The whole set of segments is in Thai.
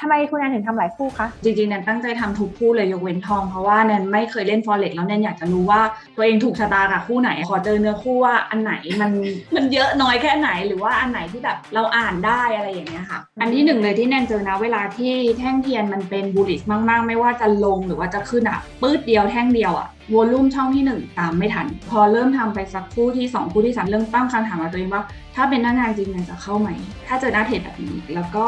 ทำไมคุณแอนถึงทำหลายคู่คะ จริงๆแนนตั้งใจทำทุกคู่เลยยกเว้นทอง เพราะว่าแนนไม่เคยเล่น forex แล้วแนนอยากจะรู้ว่าตัวเองถูกชะตากับคู่ไหน ขอเจอเนื้อคู่ว่าอันไหนมันมันเยอะน้อยแค่ไหนหรือว่าอันไหนที่แบบเราอ่านได้อะไรอย่างเงี้ยค่ะ อันที่หนึ่งเลยที่แนนเจอนะเวลาที่แท่งเทียนมันเป็นบูลิชมากๆ ไม่ว่าจะลงหรือว่าจะขึ้นอะปื๊ดเดียวแท่งเดียวอะ วอลลุ่มช่องที่หนึ่งตามไม่ทัน พอเริ่มทำไปสักคู่ที่สองคู่ที่สามเริ่มตั้งคำถามกับตัวเองว่า ถ้าเป็นหน้างานจริงมันจะเข้าไหม ถ้าเจอหน้าเทรดแบบนี้ แล้วก็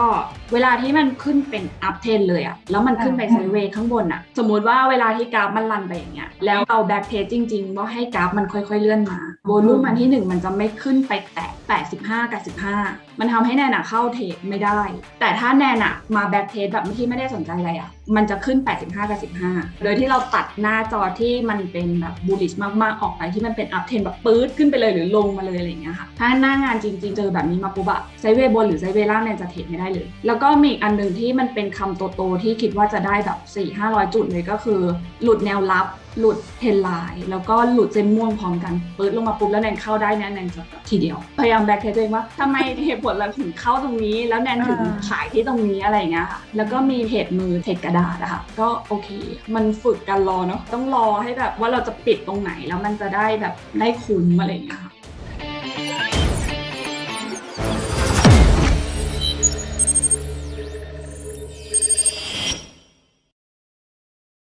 เวลาที่มันขึ้นเป็นอัพเทรนเลยอะแล้วมันขึ้นไปไซด์เวย์ข้างบนอะสมมุติว่าเวลาที่กราฟมันรันไปอย่างเงี้ยแล้วเอาแบ็กเทรดจริง ๆ ว่าให้กราฟมันค่อยๆเลื่อนมาโวลูมมันที่หนึ่งมันจะไม่ขึ้นไปแตะ85 กับ 15 มันทำให้แนนอะเข้าเทรดไม่ได้ แต่ถ้าแนนอะมาแบ็กเทรดแบบที่ไม่ได้สนใจอะไรอะมันจะขึ้น 85 กับ 15 โดยที่เราตัดหน้าจอที่มันเป็นแบบบูลลิชมากๆ ออกไปที่มันเป็นอัพเทนแบบปื๊ดขึ้นไปเลยหรือลงมาเลยอะไรอย่างเงี้ยค่ะ ถ้าหน้างานจริงๆ เจอแบบนี้มาปุ๊บอะไซเวย์บนหรือไซเวล่างเนี่ยจะเทรดไม่ได้เลย แล้วก็มีอีกอันหนึ่งที่มันเป็นคำโตๆที่คิดว่าจะได้แบบ4 500 จุดเลยก็คือ หลุดแนวรับ หลุดเทรนไลน์แล้วก็หลุดเส้นม่วงพร้อมกันปื๊ดลงมาปุ๊บแล้วแนนเข้าได้เนี่ยแนนจะแบบทีเดียว พยายามแบ็กเทสตัวเองว่าทำไมเหตุผลเราถึงเข้าตรงนี้ แล้วแนนถึงอ่าขายที่ตรงนี้อะไรอย่างเงี้ยค่ะแล้วก็มีเพจมือเพจกระดาษอะค่ะก็โอเค มันฝึกการรอเนาะต้องรอให้แบบว่าเราจะปิดตรงไหนแล้วมันจะได้แบบได้คุ้มอะไรอย่างเงี้ยค่ะ